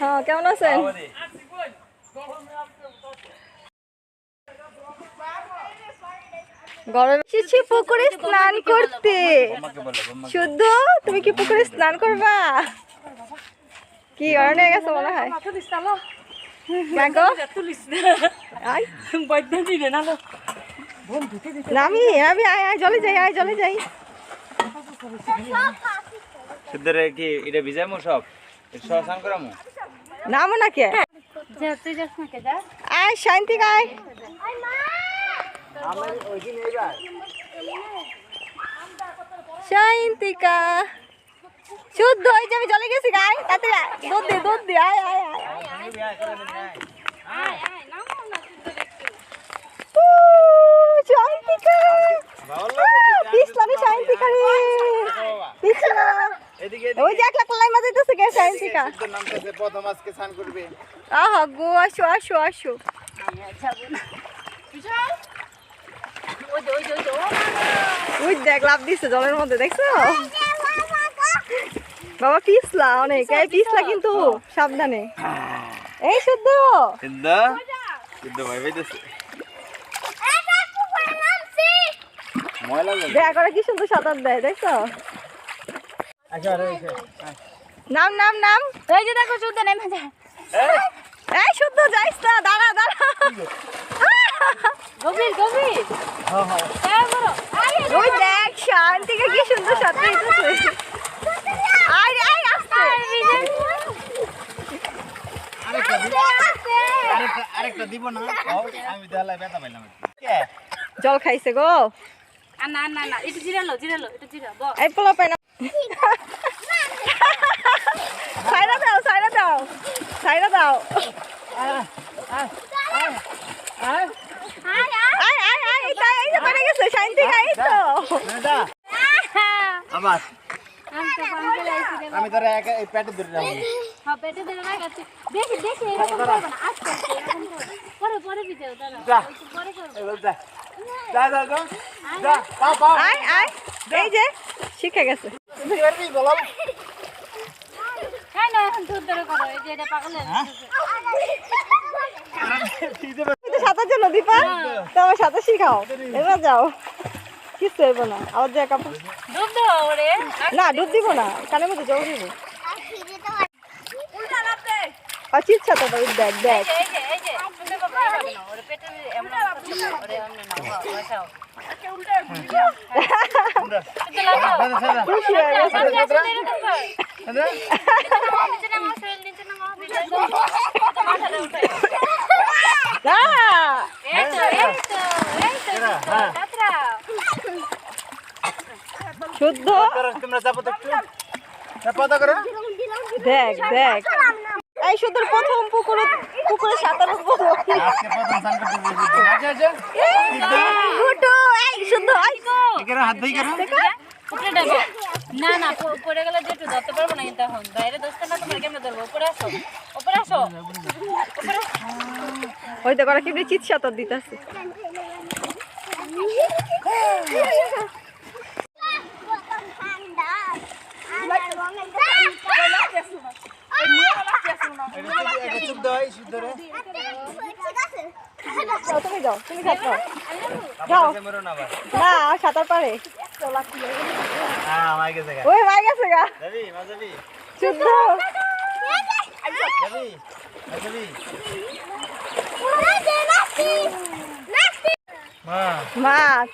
হ্যাঁ কেমন আছেন? গরমে এসেছি পুকুরে স্নান করতে। শুদ্ধ তুমি কি পুকুরে স্নান করবা? কি গরম গেছে মনে হয়? নামি নামি আয় আয় জলে যাই আয় জলে যাই। সুন্দরে কি এটা ভিজাইমু সব? স্নান করামু নামো না কে আয় শান্তি আয়। শান্তিকা শুদ্ধ হয়েছে যে আমি জলে গেছি গায় তাতে দুধ দে দুধ দে আয় আয় আয়। উ, শান্তিকা পিছলামি শান্তিকা রে পিছলা এদিকে ওই যে একলা কলাই মাঝে তো গে শান্তিকা তোর প্রথম আজকে স্নান করবে। আহা গো আসো আসো আসো। ওই দেখ লাভ দিছে জলের মধ্যে দেখছ? বাবা পিছলা অনেক। এই পিছলা কিন্তু সাবধানে। এই শুদ্ধ ভাই ভাইতেছে ময়লা লাগে। কি সুন্দর সাঁতার দেয় দেখছ? নাম নাম নাম। এই যে দেখো শুদ্ধ নেমে যায়। এই শুদ্ধ যাইস না দাঁড়া দাঁড়া। গভীর গভীর। হ্যাঁ ওই দেখ শান্তিকে কি সুন্দর আরেকটা দিব না। আমি ব্যথা পাইলাম জল খাইছে গো। আর না না না একটু জিরালো জিরালো একটু জিরা বল এই পোলা পাই না সাইরা দাও সাইরা দাও সাইরা দাও আমি তো পানি লাইছি রে আমি তোরা একা এই পেটে ধরে রাখব হ্যাঁ পেটে ধরে রাখাচ্ছি দেখি দেখি এরকম করব না আস্তে আস্তে এরকম করব পরে পরে ভিডিও দাঁড়া যা। একটু পরে করব যা। যা যা যা। আয় আয় এই যে শিখে গেছে। তুই পারবি বলো না এখন দুধ ধরে করো এই যে এটা পাগলের তো সাঁতার জন্য দীপা। তো আমার সাঁতার শিখাও। এবার যাও। কিছু হইব না। আবার যে কাপড় ওরে না ডুব দিব না। কানের মধ্যে জল দিব। আর চিৎ সাঁতার দেখ দেখ। এই যে এই যে। শুদ্ধ? তোমরা চাপো তো করো। দেখ দেখ। এই শুদ্ধ প্রথম পুকুরে পুকুরে সাঁতার উঠবো আচ্ছা আচ্ছা। না না পড়ে গেলে যে একটু ধরতে পারব না কিন্তু এখন। বাইরে দোস্ত না তোমার কেমনে ধরবো? উপরে আসো। উপরে আসো। ওই তো করা কি চিৎ সাঁতার দিতেছে। এটা চুপ দাও এই শুদ্ধ রে তুমি যাও তুমি সাঁতার যাও। না সাঁতার পারে। হ্যাঁ ওই মাই গেছে গা। শুদ্ধ। মাছ